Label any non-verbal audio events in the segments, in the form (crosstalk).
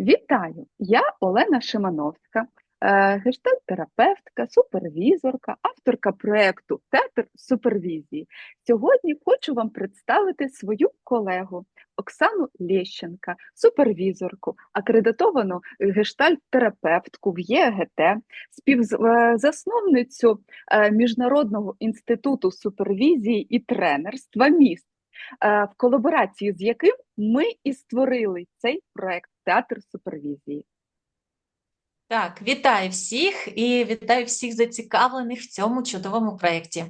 Вітаю! Я Олена Шимановська, е, гештальт-терапевтка, супервізорка, авторка проєкту Театр супервізії. Сьогодні хочу вам представити свою колегу Оксану Лєщенка, супервізорку, акредитовану гештальт-терапевтку в ЄГТ, співзасновницю е, Міжнародного інституту супервізії і тренерства міст, е, в колаборації з яким ми і створили цей проект Театр супервізії. Так, вітаю всіх і вітаю всіх зацікавлених в цьому чудовому проєкті.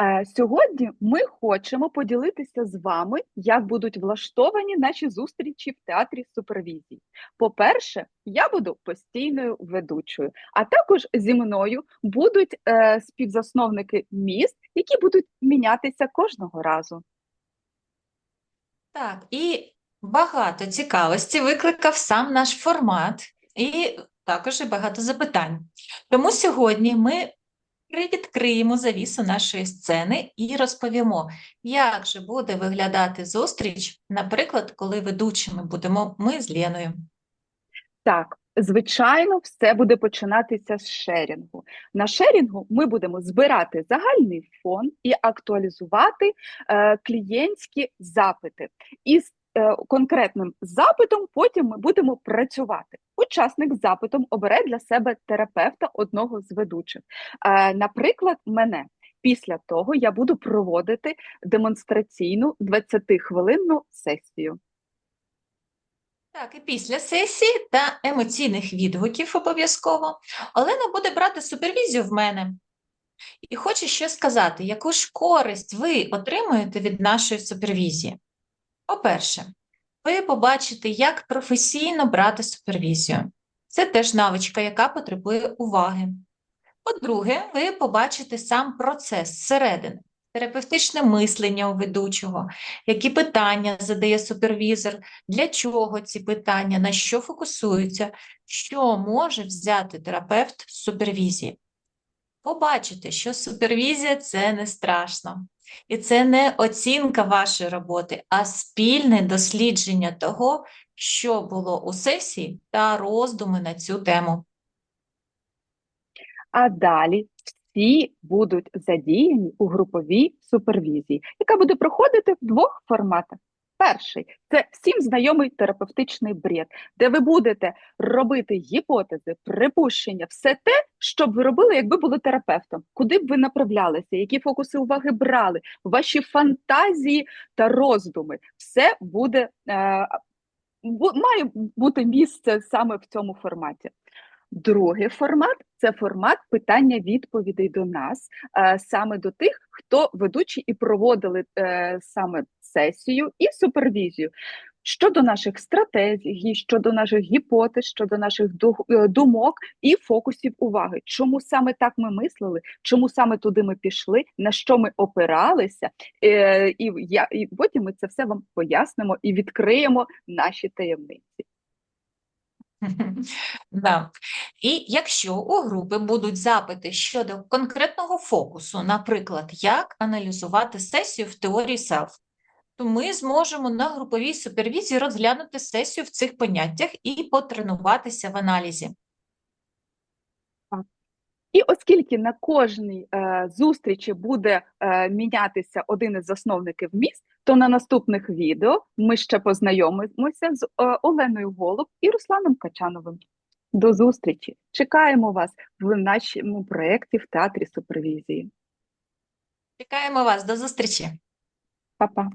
Е, Сьогодні ми хочемо поділитися з вами, як будуть влаштовані наші зустрічі в театрі супервізії. По-перше, я буду постійною ведучою, а також зі мною будуть е, співзасновники міст, які будуть мінятися кожного разу. Так, і багато цікавості викликав сам наш формат, і також і багато запитань. Тому сьогодні ми привідкриємо завісу нашої сцени і розповімо, як же буде виглядати зустріч, наприклад, коли ведучими будемо ми з Леною. Так, звичайно, все буде починатися з шерінгу. На шерінгу ми будемо збирати загальний фон і актуалізувати е, клієнтські запити. І з е, конкретним запитом потім ми будемо працювати. Учасник з запитом обере для себе терапевта одного з ведучих. Е, наприклад, мене. Після того я буду проводити демонстраційну 20-хвилинну сесію. Так, і після сесії та емоційних відгуків обов'язково Олена буде брати супервізію в мене. І хочу ще сказати, яку ж користь ви отримуєте від нашої супервізії. По-перше, ви побачите, як професійно брати супервізію. Це теж навичка, яка потребує уваги. По-друге, ви побачите сам процес зсередини, терапевтичне мислення у ведучого, які питання задає супервізор, для чого ці питання, на що фокусуються, що може взяти терапевт з супервізії. Побачите, що супервізія це не страшно. І це не оцінка вашої роботи, а спільне дослідження того, що було у сесії та роздуми на цю тему. А далі всі будуть задіяні у груповій супервізії, яка буде проходити в двох форматах. Перший це всім знайомий терапевтичний бред, де ви будете робити гіпотези, припущення, все те, що б ви робили, якби були терапевтом, куди б ви направлялися, які фокуси уваги брали, ваші фантазії та роздуми. Все буде е, має бути місце саме в цьому форматі. Другий формат це формат питання-відповідей до нас, е, саме до тих, хто ведучі і проводили е, саме сесію і супервізію. Щодо наших стратегій, щодо наших гіпотез, щодо наших е, думок і фокусів уваги. Чому саме так ми мислили, чому саме туди ми пішли, на що ми опиралися, і, я, і потім ми це все вам пояснимо і відкриємо наші таємниці. (laughs) Да. І якщо у групи будуть запити щодо конкретного фокусу, наприклад, як аналізувати сесію в теорії селф, то ми зможемо на груповій супервізії розглянути сесію в цих поняттях і потренуватися в аналізі. І оскільки на кожній е, зустрічі буде е, мінятися один із засновників міст, то на наступних відео ми ще познайомимося з е, Оленою Голуб і Русланом Качановим. До зустрічі! Чекаємо вас в нашому проєкті в театрі супервізії. Чекаємо вас, до зустрічі! Па-па!